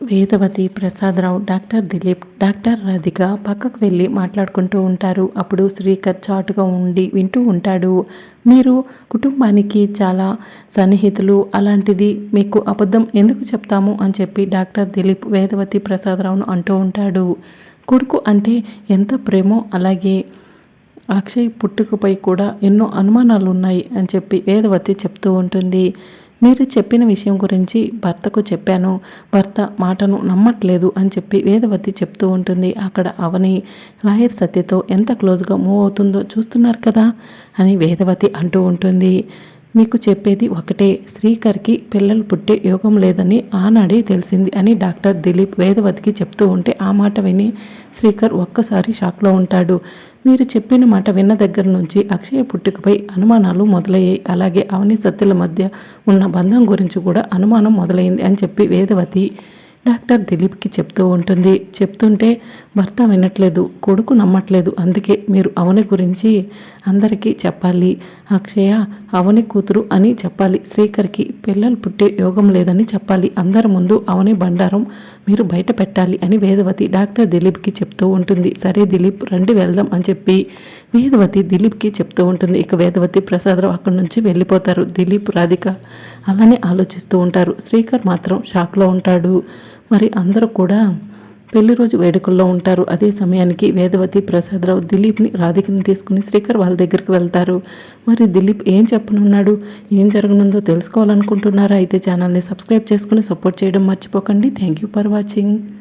Vedavathi Prasadarao doctor Dilip doctor Radhika పక్కకు వెళ్ళి మాట్లాడుకుంటూ ఉంటారు. అప్పుడు శ్రీకర్ చాటుగా ఉండి వింటూ ఉంటాడు. మీరు కుటుంబానికి చాలా సన్నిహితులు. అలాంటిది మీకు అబద్ధం ఎందుకు చెప్తాము? అని చెప్పి డాక్టర్ దిలీప్ వేదవతి ప్రసాదరావును అంటూ ఉంటాడు. కొడుకు అంటే ఎంత ప్రేమో అలాగే అక్షయ్ పుట్టుకపై కూడా ఎన్నో అనుమానాలు ఉన్నాయి అని చెప్పి వేదవతి చెప్తూ ఉంటుంది. మీరు చెప్పిన విషయం గురించి భర్తకు చెప్పాను భర్త మాటను నమ్మట్లేదు అని చెప్పి వేదవతి చెప్తూ ఉంటుంది. అక్కడ అవని లాయర్ సత్యతో ఎంత క్లోజ్గా మూవ్ అవుతుందో చూస్తున్నారు కదా అని వేదవతి అంటూ ఉంటుంది. మీకు చెప్పేది ఒకటే శ్రీకర్కి పిల్లలు పుట్టే యోగం లేదని ఆనాడే తెలిసింది అని డాక్టర్ దిలీప్ వేదవతికి చెప్తూ ఉంటే ఆ మాట విని శ్రీకర్ ఒక్కసారి షాక్లో ఉంటాడు. మీరు చెప్పిన మాట విన్న దగ్గర నుంచి అక్షయ పుట్టుకపై అనుమానాలు మొదలయ్యాయి. అలాగే అవని సత్యల మధ్య ఉన్న బంధం గురించి కూడా అనుమానం మొదలైంది అని చెప్పి వేదవతి డాక్టర్ దిలీప్కి చెప్తూ ఉంటుంది. చెప్తుంటే భర్త వినట్లేదు కొడుకు నమ్మట్లేదు. అందుకే మీరు అవని గురించి అందరికీ చెప్పాలి. అక్షయ అవని కూతురు అని చెప్పాలి. శ్రీకర్కి పిల్లలు పుట్టే యోగం లేదని చెప్పాలి. అందరి ముందు అవని బండారం మీరు బయట పెట్టాలి అని వేదవతి డాక్టర్ దిలీప్కి చెప్తూ ఉంటుంది. సరే దిలీప్ రండి వెళ్దాం అని చెప్పి వేదవతి దిలీప్కి చెప్తూ ఉంటుంది. ఇక వేదవతి ప్రసాదరావు అక్కడి నుంచి వెళ్ళిపోతారు. దిలీప్ రాధిక అలానే ఆలోచిస్తూ ఉంటారు. శ్రీకర్ మాత్రం షాక్లో ఉంటాడు. మరి అందరూ కూడా పెళ్ళి రోజు వేడుకల్లో ఉంటారు. అదే సమయానికి వేదవతి ప్రసాదరావు దిలీప్ని రాధికని తీసుకుని శ్రీకర్ వాళ్ళ దగ్గరికి వెళ్తారు. మరి దిలీప్ ఏం చెప్పనున్నాడు? ఏం జరగనుందో తెలుసుకోవాలనుకుంటున్నారా? అయితే ఛానల్ని సబ్స్క్రైబ్ చేసుకుని సపోర్ట్ చేయడం మర్చిపోకండి. Thank you for watching.